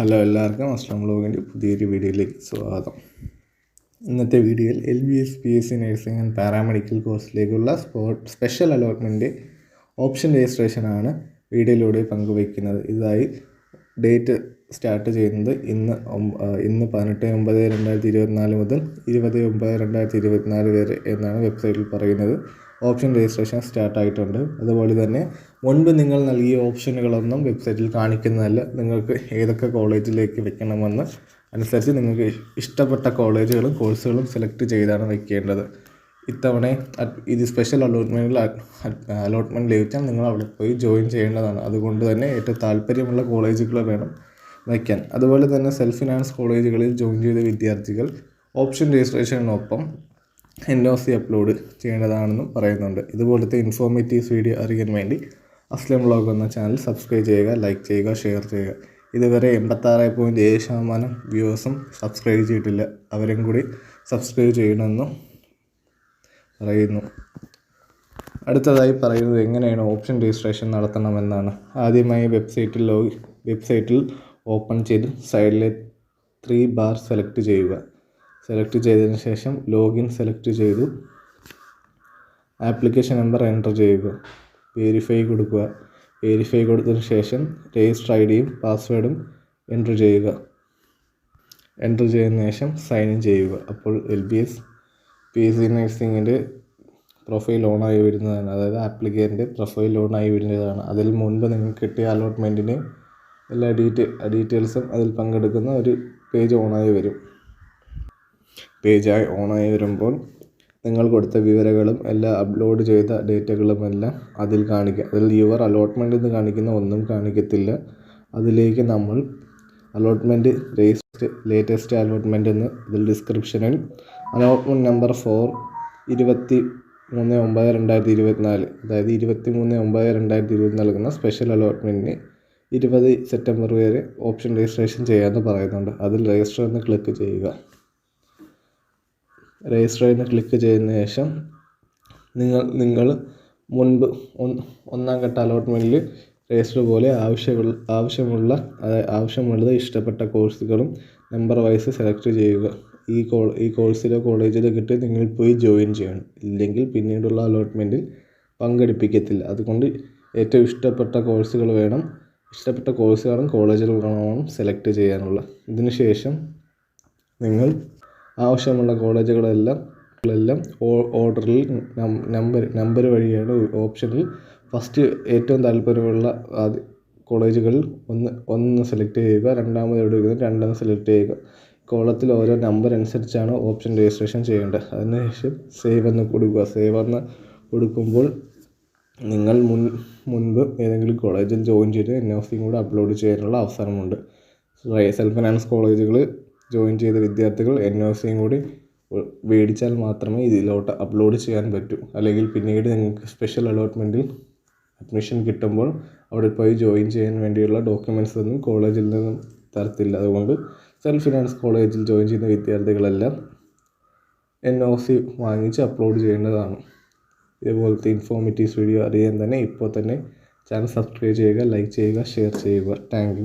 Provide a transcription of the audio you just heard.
Hello എല്ലാവർക്കും അസ്ലാം ബ്ലോഗിന്റെ പുതിയൊരു വീഡിയോയിലേക്ക് സ്വാഗതം. ഇന്നത്തെ വീഡിയോയിൽ L B S P S C nursing and paramedical കോഴ്സിലേക്കുള്ള spot special allotment option രജിസ്ട്രേഷനാണ് വീഡിയോയിലൂടെ പങ്കുവയ്ക്കുന്നത്. ഇതായി ഡേറ്റ് സ്റ്റാർട്ട് ചെയ്യുന്നത് ഇന്ന് ഇന്ന് പതിനെട്ട് ഒമ്പത് രണ്ടായിരത്തി ഇരുപത്തിനാല് മുതൽ ഇരുപത് ഒമ്പത് രണ്ടായിരത്തി ഇരുപത്തിനാല് വരെ എന്നാണ് വെബ്സൈറ്റിൽ പറയുന്നത്. ഓപ്ഷൻ രജിസ്ട്രേഷൻ സ്റ്റാർട്ട് ആയിട്ടുണ്ട് അതുപോലെ തന്നെ മുൻപ് നിങ്ങൾ നൽകിയ ഓപ്ഷനുകളൊന്നും വെബ്സൈറ്റിൽ കാണിക്കുന്നതല്ല. നിങ്ങൾക്ക് ഏതൊക്കെ കോളേജിലേക്ക് വെക്കണമെന്ന് അനുസരിച്ച് നിങ്ങൾക്ക് ഇഷ്ടപ്പെട്ട കോളേജുകളും കോഴ്സുകളും സെലക്ട് ചെയ്താണ് വെക്കേണ്ടത്. ഇത്തവണ ഇത് സ്പെഷ്യൽ അലോട്ട്മെന്റിൽ അലോട്ട്മെന്റ് ലഭിച്ചാൽ നിങ്ങൾ അവിടെ പോയി ജോയിൻ ചെയ്യേണ്ടതാണ്. അതുകൊണ്ട് തന്നെ ഏറ്റവും താല്പര്യമുള്ള കോളേജുകൾ വേണം വയ്ക്കാൻ അതുപോലെ തന്നെ സെൽഫ് ഫിനാൻസ് കോളേജുകളിൽ ജോയിൻ ചെയ്ത വിദ്യാർത്ഥികൾ ഓപ്ഷൻ രജിസ്ട്രേഷനൊപ്പം എൻ ഒ സി അപ്ലോഡ് ചെയ്യേണ്ടതാണെന്നും പറയുന്നുണ്ട്. ഇതുപോലത്തെ ഇൻഫോർമേറ്റീവ്സ് വീഡിയോ അറിയാൻ വേണ്ടി അസ്ലം വ്ളോഗ് എന്ന ചാനൽ സബ്സ്ക്രൈബ് ചെയ്യുക ലൈക്ക് ചെയ്യുക ഷെയർ ചെയ്യുക. ഇതുവരെ എൺപത്താറ് പോയിന്റ് ഏഴ് ശതമാനം വ്യൂവേഴ്സും സബ്സ്ക്രൈബ് ചെയ്തിട്ടില്ല. അവരും കൂടി സബ്സ്ക്രൈബ് ചെയ്യണമെന്നും പറയുന്നു. അടുത്തതായി പറയുന്നത് എങ്ങനെയാണ് ഓപ്ഷൻ രജിസ്ട്രേഷൻ നടത്തണമെന്നാണ്. ആദ്യമായി വെബ്സൈറ്റിൽ ലോഗ് വെബ്സൈറ്റിൽ ഓപ്പൺ ചെയ്ത് സൈഡിലെ ത്രീ ബാർ സെലക്ട് ചെയ്യുക. സെലക്ട് ചെയ്തതിന് ശേഷം ലോഗിൻ സെലക്ട് ചെയ്തു. ആപ്ലിക്കേഷൻ നമ്പർ എന്റർ ചെയ്യുക. വേരിഫൈ കൊടുക്കുക. വേരിഫൈ കൊടുത്തതിന് ശേഷം രജിസ്റ്റർ ഐ ഡിയും പാസ്വേഡും എന്റർ ചെയ്യുക. എന്റർ ചെയ്തതിന് ശേഷം സൈൻ ഇൻ ചെയ്യുക. അപ്പോൾ L B S P S C നഴ്സിങ്ങിന്റെ profile ഓണായി വരുന്നതാണ്. അതായത് ആപ്ലിക്കേന്റെ പ്രൊഫൈൽ ഓണായി വരുന്നതാണ്. അതിൽ മുൻപ് നിങ്ങൾക്ക് കിട്ടിയ അലോട്ട്മെന്റിന് എല്ലാ ഡീറ്റെയിൽ ഡീറ്റെയിൽസും അതിൽ പങ്കെടുക്കുന്ന ഒരു പേജ് ഓണായി വരും. പേജായി ഓണായി വരുമ്പോൾ നിങ്ങൾ കൊടുത്ത വിവരങ്ങളും എല്ലാ അപ്ലോഡ് ചെയ്ത ഡേറ്റകളും എല്ലാം അതിൽ കാണിക്കുക അതിൽ യുവർ അലോട്ട്മെന്റ് എന്ന് കാണിക്കുന്ന ഒന്നും കാണിക്കത്തില്ല. അതിലേക്ക് നമ്മൾ അലോട്ട്മെന്റ് ലേസ്റ്റ് ലേറ്റസ്റ്റ് അലോട്ട്മെന്റ് എന്ന് ഇതിൽ ഡിസ്ക്രിപ്ഷനിൽ അലോട്ട്മെന്റ് നമ്പർ ഫോർ ഇരുപത്തി മൂന്ന് ഒമ്പത് രണ്ടായിരത്തി ഇരുപത്തിനാല് അതായത് ഇരുപത്തി മൂന്ന് ഒമ്പത് രണ്ടായിരത്തി ഇരുപത്തി നൽകുന്ന സ്പെഷ്യൽ അലോട്ട്മെന്റിന് ഇരുപത് സെപ്റ്റംബർ വരെ ഓപ്ഷൻ രജിസ്ട്രേഷൻ ചെയ്യാമെന്ന് പറയുന്നുണ്ട്. അതിൽ രജിസ്റ്റർ എന്ന് ക്ലിക്ക് ചെയ്യുക. രജിസ്റ്റർ ചെയ്യുന്ന ക്ലിക്ക് ചെയ്തതിന് ശേഷം നിങ്ങൾ നിങ്ങൾ മുൻപ് ഒന്നാം ഘട്ട അലോട്ട്മെന്റിൽ രജിസ്റ്റർ പോലെ ആവശ്യമുള്ള ആവശ്യമുള്ള ആവശ്യമുള്ളത് ഇഷ്ടപ്പെട്ട കോഴ്സുകളും നമ്പർ വൈസ് സെലക്ട് ചെയ്യുക. ഈ കോ ഈ കോഴ്സിലോ കോളേജിലോ കിട്ടി നിങ്ങൾ പോയി ജോയിൻ ചെയ്യണം. ഇല്ലെങ്കിൽ പിന്നീടുള്ള അലോട്ട്മെന്റിൽ പങ്കെടുപ്പിക്കത്തില്ല. അതുകൊണ്ട് ഏറ്റവും ഇഷ്ടപ്പെട്ട കോഴ്സുകൾ വേണം. ഇഷ്ടപ്പെട്ട കോഴ്സുകളും കോളേജുകളും വേണം സെലക്ട് ചെയ്യാനുള്ള. ഇതിനുശേഷം നിങ്ങൾ ആവശ്യമുള്ള കോളേജുകളെല്ലാം എല്ലാം ഓർഡറിൽ നമ്പർ നമ്പർ വഴിയാണ് ഓപ്ഷനിൽ. ഫസ്റ്റ് ഏറ്റവും താല്പര്യമുള്ള കോളേജുകളിൽ ഒന്ന് ഒന്ന് സെലക്ട് ചെയ്യുക രണ്ടാമത് എവിടെ എടുക്കുന്നത് രണ്ടെന്ന് സെലക്ട് ചെയ്യുക. കോളത്തിൽ ഓരോ നമ്പർ അനുസരിച്ചാണ് ഓപ്ഷൻ രജിസ്ട്രേഷൻ ചെയ്യേണ്ടത്. അതിനുശേഷം സേവ് എന്ന് കൊടുക്കുക. സേവ് എന്ന് കൊടുക്കുമ്പോൾ നിങ്ങൾ മുൻ മുൻപ് ഏതെങ്കിലും കോളേജിൽ ജോയിൻ ചെയ്ത് എൻ ഒ സിയും കൂടെ അപ്ലോഡ് ചെയ്യാനുള്ള അവസരമുണ്ട്. സെൽഫ് ഫിനാൻസ് കോളേജുകൾ ജോയിൻ ചെയ്ത വിദ്യാർത്ഥികൾ എൻ ഒ സിയും കൂടി മേടിച്ചാൽ മാത്രമേ ഇതിലോട്ട് അപ്ലോഡ് ചെയ്യാൻ പറ്റൂ. അല്ലെങ്കിൽ പിന്നീട് നിങ്ങൾക്ക് സ്പെഷ്യൽ അലോട്ട്മെന്റിൽ അഡ്മിഷൻ കിട്ടുമ്പോൾ അവിടെ പോയി ജോയിൻ ചെയ്യാൻ വേണ്ടിയുള്ള ഡോക്യുമെന്റ്സ് ഒന്നും കോളേജിൽ നിന്നും തരത്തില്ല. അതുകൊണ്ട് സെൽഫ് ഫിനാൻസ് കോളേജിൽ ജോയിൻ ചെയ്യുന്ന വിദ്യാർത്ഥികളെല്ലാം എൻ ഒ സി വാങ്ങിച്ച് അപ്ലോഡ് ചെയ്യേണ്ടതാണ്. ഇതുപോലത്തെ ഇൻഫോർമേറ്റീവ്സ് വീഡിയോ അറിയാൻ തന്നെ ഇപ്പോൾ തന്നെ ചാനൽ സബ്സ്ക്രൈബ് ചെയ്യുക ലൈക്ക് ചെയ്യുക ഷെയർ ചെയ്യുക. താങ്ക്